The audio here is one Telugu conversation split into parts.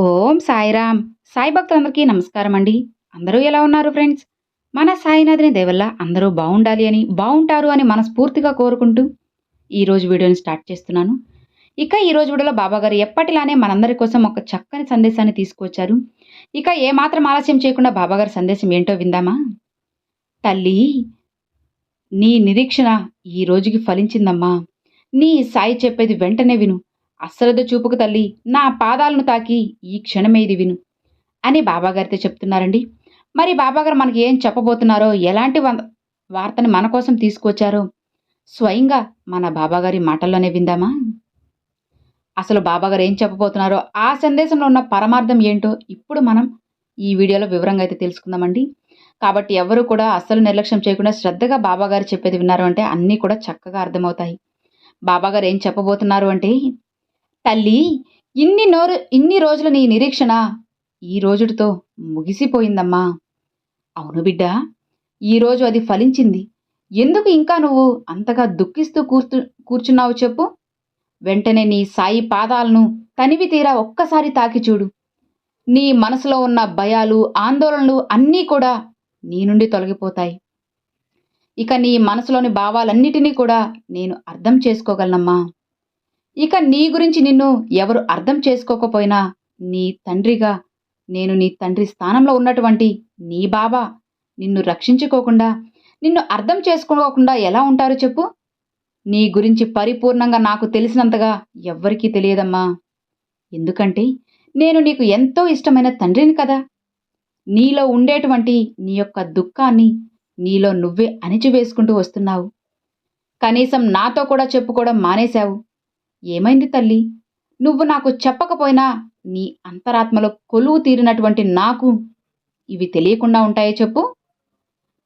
ఓం సాయిరామ్. సాయి భక్తులందరికీ నమస్కారం అండి. అందరూ ఎలా ఉన్నారు ఫ్రెండ్స్? మన సాయినాథుని దేవల్ల అందరూ బాగుండాలి అని బాగుంటారు అని మనస్ఫూర్తిగా కోరుకుంటూ ఈరోజు వీడియోని స్టార్ట్ చేస్తున్నాను. ఇక ఈ రోజు వీడియోలో బాబాగారు ఎప్పటిలానే మనందరి కోసం ఒక చక్కని సందేశాన్ని తీసుకొచ్చారు ఇక ఏమాత్రం ఆలస్యం చేయకుండా బాబాగారి సందేశం ఏంటో విందామా? తల్లి నీ నిరీక్షణ ఈ రోజుకి ఫలించిందమ్మా. నీ సాయి చెప్పేది వెంటనే విను. అశ్రద్ధ చూపుకు తల్లి నా పాదాలను తాకి ఈ క్షణమే ఇది విను అని బాబాగారితో చెప్తున్నారండి. మరి బాబాగారు మనకి ఏం చెప్పబోతున్నారో ఎలాంటి వార్తని మన కోసం తీసుకొచ్చారో స్వయంగా మన బాబాగారి మాటల్లోనే విందామా? అసలు బాబాగారు ఏం చెప్పబోతున్నారో ఆ సందేశంలో ఉన్న పరమార్థం ఏంటో ఇప్పుడు మనం ఈ వీడియోలో వివరంగా అయితే తెలుసుకుందామండి. కాబట్టి ఎవరు కూడా అస్సలు నిర్లక్ష్యం చేయకుండా శ్రద్ధగా బాబాగారు చెప్పేది విన్నారు అంటే అన్నీ కూడా చక్కగా అర్థమవుతాయి. బాబాగారు ఏం చెప్పబోతున్నారు అంటే తల్లి ఇన్ని నోరు ఇన్ని రోజుల నీ నిరీక్షణ ఈ రోజుటితో ముగిసిపోయిందమ్మా. అవును బిడ్డ ఈరోజు అది ఫలించింది. ఎందుకు ఇంకా నువ్వు అంతగా దుఃఖిస్తూ కూర్చు కూర్చున్నావు చెప్పు. వెంటనే నీ సాయి పాదాలను తనివి తీరా ఒక్కసారి తాకి చూడు. నీ మనసులో ఉన్న భయాలు ఆందోళనలు అన్నీ కూడా నీ నుండి తొలగిపోతాయి. ఇక నీ మనసులోని భావాలన్నిటినీ కూడా నేను అర్థం చేసుకోగలనమ్మా. ఇక నీ గురించి నిన్ను ఎవరు అర్థం చేసుకోకపోయినా నీ తండ్రిగా నేను నీ తండ్రి స్థానంలో ఉన్నటువంటి నీ బాబా నిన్ను రక్షించుకోకుండా నిన్ను అర్థం చేసుకోకుండా ఎలా ఉంటారో చెప్పు? నీ గురించి పరిపూర్ణంగా నాకు తెలిసినంతగా ఎవ్వరికీ తెలియదమ్మా. ఎందుకంటే నేను నీకు ఎంతో ఇష్టమైన తండ్రిని కదా. నీలో ఉండేటువంటి నీ యొక్క దుఃఖాన్ని నీలో నువ్వే అణిచివేసుకుంటూ వస్తున్నావు. కనీసం నాతో కూడా చెప్పుకోవడం మానేశావు. ఏమైంది తల్లి? నువ్వు నాకు చెప్పకపోయినా నీ అంతరాత్మలో కొలువు తీరినటువంటి నాకు ఇవి తెలియకుండా ఉంటాయో చెప్పు.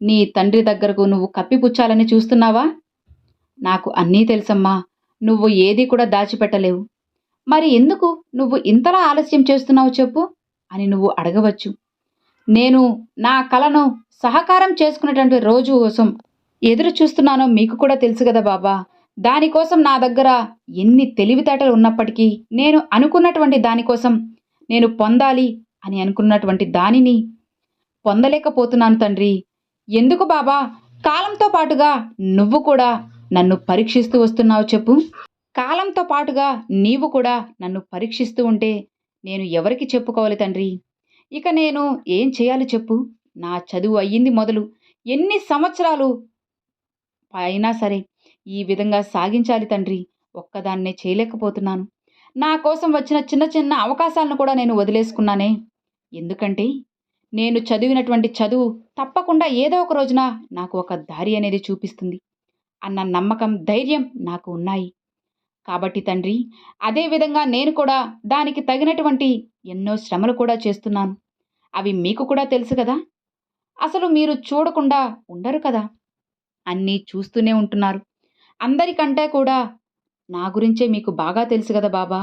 నీ తండ్రి దగ్గరకు నువ్వు కప్పిపుచ్చాలని చూస్తున్నావా? నాకు అన్నీ తెలుసమ్మా. నువ్వు ఏది కూడా దాచిపెట్టలేవు. మరి ఎందుకు నువ్వు ఇంతలా ఆలస్యం చేస్తున్నావు చెప్పు అని నువ్వు అడగవచ్చు. నేను నా కలను సహకారం చేసుకునేటువంటి రోజు కోసం ఎదురు చూస్తున్నానో మీకు కూడా తెలుసు కదా బాబా. దానికోసం నా దగ్గర ఎన్ని తెలివితేటలు ఉన్నప్పటికీ నేను అనుకున్నటువంటి దానికోసం నేను పొందాలి అని అనుకున్నటువంటి దానిని పొందలేకపోతున్నాను తండ్రి. ఎందుకు బాబా? కాలంతో పాటుగా నువ్వు కూడా నన్ను పరీక్షిస్తూ వస్తున్నావు చెప్పు. కాలంతో పాటుగా నీవు కూడా నన్ను పరీక్షిస్తూ ఉంటే నేను ఎవరికి చెప్పుకోవాలి తండ్రి? ఇక నేను ఏం చేయాలి చెప్పు? నా చదువు అయ్యింది మొదలు. ఎన్ని సంవత్సరాలు అయినా సరే ఈ విధంగా సాగించాలి తండ్రి. ఒక్కదాన్నే చేయలేకపోతున్నాను. నా కోసం వచ్చిన చిన్న చిన్న అవకాశాలను కూడా నేను వదిలేసుకున్నానే. ఎందుకంటే నేను చదివినటువంటి చదువు తప్పకుండా ఏదో ఒక రోజున నాకు ఒక దారి అనేది చూపిస్తుంది. అన్న నమ్మకం ధైర్యం నాకు ఉన్నాయి. కాబట్టి తండ్రి అదేవిధంగా నేను కూడా దానికి తగినటువంటి ఎన్నో శ్రమలు కూడా చేస్తున్నాను. అవి మీకు కూడా తెలుసు కదా. అసలు మీరు చూడకుండా ఉండరు కదా. అన్నీ చూస్తూనే ఉంటున్నారు. అందరికంటే కూడా నా గురించే మీకు బాగా తెలుసు కదా బాబా.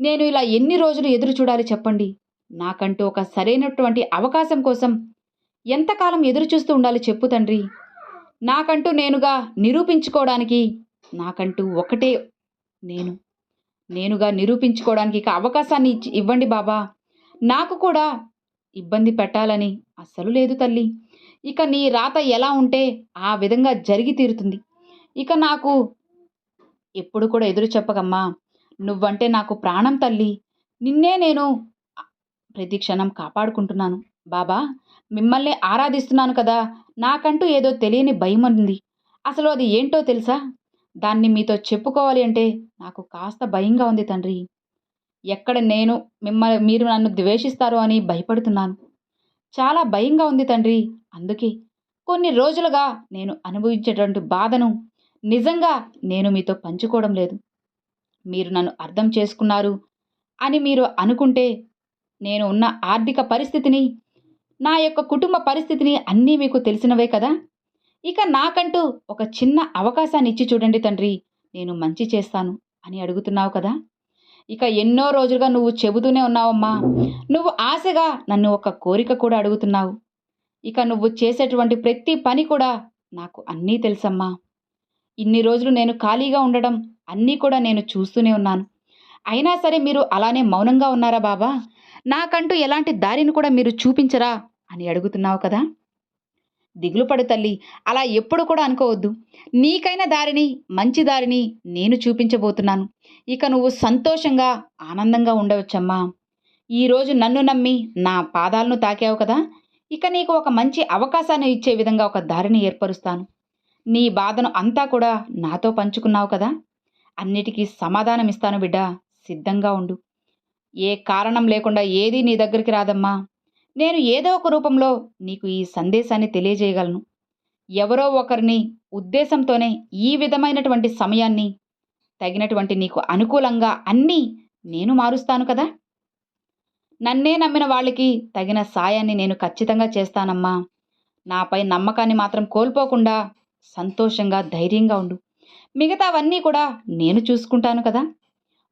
నేను ఇలా ఎన్ని రోజులు ఎదురు చూడాలి చెప్పండి. నాకంటూ ఒక సరైనటువంటి అవకాశం కోసం ఎంతకాలం ఎదురు చూస్తూ ఉండాలి చెప్పు తండ్రి. నాకంటూ నేనుగా నిరూపించుకోవడానికి నాకంటూ ఒకటే నేను. నేనుగా నిరూపించుకోవడానికి ఇక అవకాశాన్ని ఇచ్చి ఇవ్వండి బాబా. నాకు కూడా ఇబ్బంది పెట్టాలని అస్సలు లేదు తల్లి. ఇక నీ రాత ఎలా ఉంటే ఆ విధంగా జరిగి తీరుతుంది. ఇక నాకు ఎప్పుడు కూడా ఎదురు చెప్పకమ్మా. నువ్వంటే నాకు ప్రాణం తల్లి. నిన్నే నేను ప్రతి క్షణం కాపాడుకుంటున్నాను. బాబా మిమ్మల్ని ఆరాధిస్తున్నాను కదా. నాకంటూ ఏదో తెలియని భయం ఉంది. అసలు అది ఏంటో తెలుసా? దాన్ని మీతో చెప్పుకోవాలి అంటే నాకు కాస్త భయంగా ఉంది తండ్రి. ఎక్కడ నేను మిమ్మల్ని మీరు నన్ను ద్వేషిస్తారో అని భయపడుతున్నాను. చాలా భయంగా ఉంది తండ్రి. అందుకే కొన్ని రోజులుగా నేను అనుభవించేటువంటి బాధను నిజంగా నేను మీతో పంచుకోవడం లేదు. మీరు నన్ను అర్థం చేసుకున్నారు అని మీరు అనుకుంటే నేను ఉన్న ఆర్థిక పరిస్థితిని నా యొక్క కుటుంబ పరిస్థితిని అన్నీ మీకు తెలిసినవే కదా? ఇక నాకంటూ ఒక చిన్న అవకాశాన్ని ఇచ్చి చూడండి తండ్రి నేను మంచి చేస్తాను అని అడుగుతున్నావు కదా? ఇక ఎన్నో రోజులుగా నువ్వు చెబుతూనే ఉన్నావమ్మా. నువ్వు ఆశగా నన్ను ఒక కోరిక కూడా అడుగుతున్నావు. ఇక నువ్వు చేసేటువంటి ప్రతి పని కూడా నాకు అన్నీ తెలుసమ్మా. ఇన్ని రోజులు నేను ఖాళీగా ఉండడం అన్నీ కూడా నేను చూస్తూనే ఉన్నాను. అయినా సరే మీరు అలానే మౌనంగా ఉన్నారా బాబా? నాకంటూ ఎలాంటి దారిని కూడా మీరు చూపించరా? అని అడుగుతున్నావు కదా? దిగులు పడు తల్లి అలా ఎప్పుడు కూడా అనుకోవద్దు. నీకైన దారిని మంచి దారిని నేను చూపించబోతున్నాను. ఇక నువ్వు సంతోషంగా ఆనందంగా ఉండవచ్చమ్మా. ఈరోజు నన్ను నమ్మి నా పాదాలను తాకావు కదా? ఇక నీకు ఒక మంచి అవకాశాన్ని ఇచ్చే విధంగా ఒక దారిని ఏర్పరుస్తాను. నీ బాధను అంతా కూడా నాతో పంచుకున్నావు కదా? అన్నిటికీ సమాధానం ఇస్తాను బిడ్డ సిద్ధంగా ఉండు. ఏ కారణం లేకుండా ఏదీ నీ దగ్గరికి రాదమ్మా. నేను ఏదో ఒక రూపంలో నీకు ఈ సందేశాన్ని తెలియజేయగలను. ఎవరో ఒకరిని ఉద్దేశంతోనే ఈ విధమైనటువంటి సమయాన్ని తగినటువంటి నీకు అనుకూలంగా అన్నీ నేను మారుస్తాను కదా? నన్నే నమ్మిన వాళ్ళకి తగిన సాయాన్ని నేను ఖచ్చితంగా చేస్తానమ్మా. నాపై నమ్మకాన్ని మాత్రం కోల్పోకుండా సంతోషంగా ధైర్యంగా ఉండు. మిగతావన్నీ కూడా నేను చూసుకుంటాను కదా.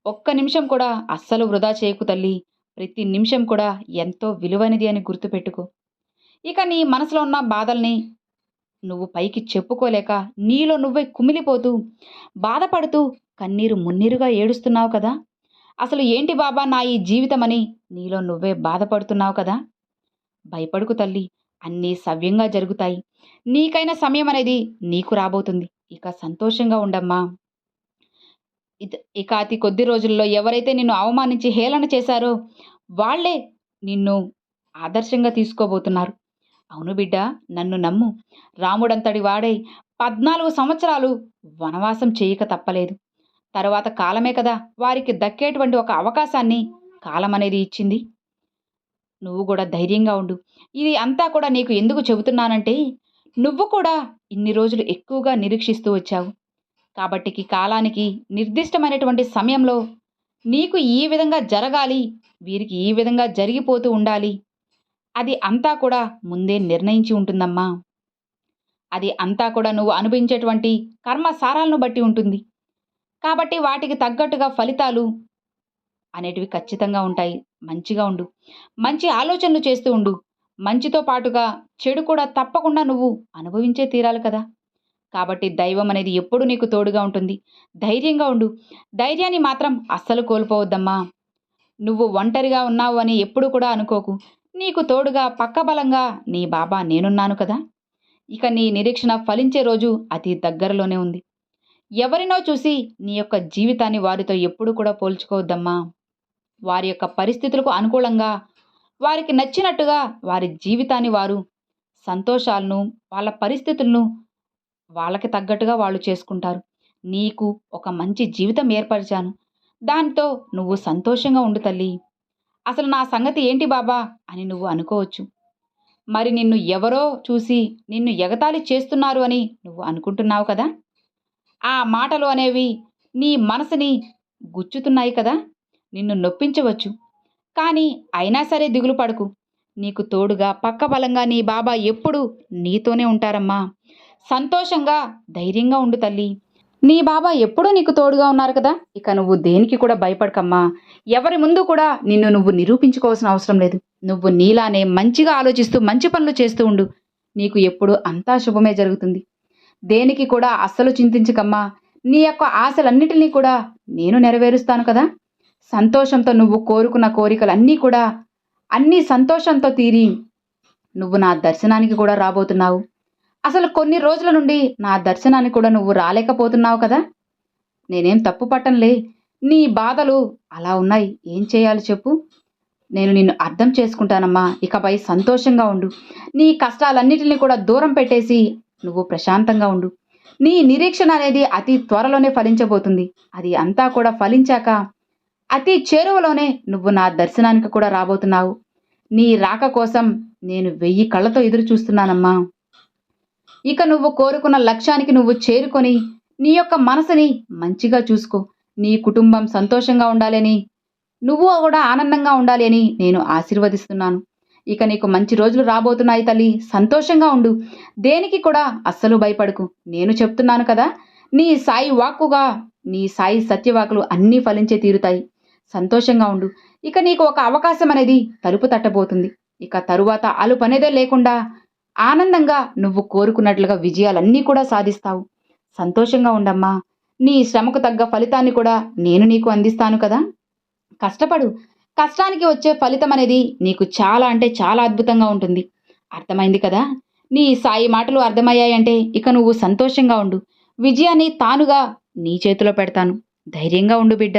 ఒక్క నిమిషం కూడా అస్సలు వృధా చేయకు తల్లి. ప్రతి నిమిషం కూడా ఎంతో విలువైనది అని గుర్తుపెట్టుకో. ఇక నీ మనసులో ఉన్న బాధల్ని నువ్వు పైకి చెప్పుకోలేక నీలో నువ్వే కుమిలిపోతూ బాధపడుతూ కన్నీరు మున్నీరుగా ఏడుస్తున్నావు కదా. అసలు ఏంటి బాబా నా ఈ జీవితమని నీలో నువ్వే బాధపడుతున్నావు కదా. భయపడుకు తల్లి. అన్నీ సవ్యంగా జరుగుతాయి. నీకైన సమయం అనేది నీకు రాబోతుంది. ఇక సంతోషంగా ఉండమ్మా. ఇక అతి కొద్ది రోజుల్లో ఎవరైతే నిన్ను అవమానించి హేళన చేశారో వాళ్ళే నిన్ను ఆదర్శంగా తీసుకోబోతున్నారు. అవును బిడ్డ నన్ను నమ్ము. రాముడంతటి వాడై పద్నాలుగు సంవత్సరాలు వనవాసం చేయక తప్పలేదు. తర్వాత కాలమే కదా వారికి దక్కేటువంటి ఒక అవకాశాన్ని కాలం అనేది ఇచ్చింది. నువ్వు కూడా ధైర్యంగా ఉండు. ఇది అంతా కూడా నీకు ఎందుకు చెబుతున్నానంటే నువ్వు కూడా ఇన్ని రోజులు ఎక్కువగా నిరీక్షిస్తూ వచ్చావు. కాబట్టి కాలానికి నిర్దిష్టమైనటువంటి సమయంలో నీకు ఈ విధంగా జరగాలి వీరికి ఈ విధంగా జరిగిపోతూ ఉండాలి. అది అంతా కూడా ముందే నిర్ణయించి ఉంటుందమ్మా. అది అంతా కూడా నువ్వు అనుభవించేటువంటి కర్మ సారాలను బట్టి ఉంటుంది. కాబట్టి వాటికి తగ్గట్టుగా ఫలితాలు అనేటివి ఖచ్చితంగా ఉంటాయి. మంచిగా ఉండు. మంచి ఆలోచనలు చేస్తూ ఉండు. మంచితో పాటుగా చెడు కూడా తప్పకుండా నువ్వు అనుభవించే తీరాలి కదా. కాబట్టి దైవం అనేది ఎప్పుడు నీకు తోడుగా ఉంటుంది. ధైర్యంగా ఉండు. ధైర్యాన్ని మాత్రం అస్సలు కోల్పోవద్దమ్మా. నువ్వు ఒంటరిగా ఉన్నావు అని ఎప్పుడు కూడా అనుకోకు. నీకు తోడుగా పక్కబలంగా నీ బాబా నేనున్నాను కదా. ఇక నీ నిరీక్షణ ఫలించే రోజు అతి దగ్గరలోనే ఉంది. ఎవరినో చూసి నీ యొక్క జీవితాన్ని వారితో ఎప్పుడు కూడా పోల్చుకోవద్దమ్మా. వారి యొక్క పరిస్థితులకు అనుకూలంగా వారికి నచ్చినట్టుగా వారి జీవితాన్ని వారు సంతోషాలను వాళ్ళ పరిస్థితులను వాళ్ళకి తగ్గట్టుగా వాళ్ళు చేసుకుంటారు. నీకు ఒక మంచి జీవితం ఏర్పరిచాను. దాంతో నువ్వు సంతోషంగా ఉండు తల్లి. అసలు నా సంగతి ఏంటి బాబా అని నువ్వు అనుకోవచ్చు. మరి నిన్ను ఎవరో చూసి నిన్ను ఎగతాళి చేస్తున్నారు అని నువ్వు అనుకుంటున్నావు కదా? ఆ మాటలు అనేవి నీ మనసుని గుచ్చుతున్నాయి కదా? నిన్ను నొప్పించవచ్చు. కానీ అయినా సరే దిగులు పడకు. నీకు తోడుగా పక్క బలంగా నీ బాబా ఎప్పుడు నీతోనే ఉంటారమ్మా. సంతోషంగా ధైర్యంగా ఉండు తల్లి. నీ బాబా ఎప్పుడూ నీకు తోడుగా ఉన్నారు కదా? ఇక నువ్వు దేనికి కూడా భయపడకమ్మా. ఎవరి ముందు కూడా నిన్ను నువ్వు నిరూపించుకోవాల్సిన అవసరం లేదు. నువ్వు నీలానే మంచిగా ఆలోచిస్తూ మంచి పనులు చేస్తూ ఉండు. నీకు ఎప్పుడు అంతా శుభమే జరుగుతుంది. దేనికి కూడా అస్సలు చింతించకమ్మా. నీ యొక్క ఆశలన్నిటినీ కూడా నేను నెరవేరుస్తాను కదా? సంతోషంతో నువ్వు కోరుకున్న కోరికలన్నీ కూడా అన్నీ సంతోషంతో తీరి నువ్వు నా దర్శనానికి కూడా రాబోతున్నావు. అసలు కొన్ని రోజుల నుండి నా దర్శనానికి కూడా నువ్వు రాలేకపోతున్నావు కదా? నేనేం తప్పు పట్టంలే నీ బాధలు అలా ఉన్నాయి. ఏం చేయాలి చెప్పు? నేను నిన్ను అర్థం చేసుకుంటానమ్మా. ఇకపై సంతోషంగా ఉండు. నీ కష్టాలన్నిటిని కూడా దూరం పెట్టేసి నువ్వు ప్రశాంతంగా ఉండు. నీ నిరీక్షణ అనేది అతి త్వరలోనే ఫలించబోతుంది. అది అంతా కూడా ఫలించాక అతి చేరువలోనే నువ్వు నా దర్శనానికి కూడా రాబోతున్నావు. నీ రాక కోసం నేను వెయ్యి కళ్ళతో ఎదురు చూస్తున్నానమ్మా ఇక నువ్వు కోరుకున్న లక్ష్యానికి నువ్వు చేరుకొని నీ యొక్క మనసుని మంచిగా చూసుకో. నీ కుటుంబం సంతోషంగా ఉండాలని నువ్వు కూడా ఆనందంగా ఉండాలి అని నేను ఆశీర్వదిస్తున్నాను. ఇక నీకు మంచి రోజులు రాబోతున్నాయి తల్లి. సంతోషంగా ఉండు. దేనికి కూడా అస్సలు భయపడకు. నేను చెప్తున్నాను కదా నీ సాయి వాక్కుగా నీ సాయి సత్యవాకులు అన్నీ ఫలించే తీరుతాయి. సంతోషంగా ఉండు. ఇక నీకు ఒక అవకాశం అనేది తలుపు తట్టబోతుంది. ఇక తరువాత అలుపనేదే లేకుండా ఆనందంగా నువ్వు కోరుకున్నట్లుగా విజయాలన్నీ కూడా సాధిస్తావు. సంతోషంగా ఉండమ్మా. నీ శ్రమకు తగ్గ ఫలితాన్ని కూడా నేను నీకు అందిస్తాను కదా. కష్టపడు. కష్టానికి వచ్చే ఫలితం అనేది నీకు చాలా అంటే చాలా అద్భుతంగా ఉంటుంది. అర్థమైంది కదా? నీ సాయి మాటలు అర్థమయ్యాయంటే ఇక నువ్వు సంతోషంగా ఉండు. విజయాన్ని తానుగా నీ చేతిలో పెడతాను. ధైర్యంగా ఉండు బిడ్డ.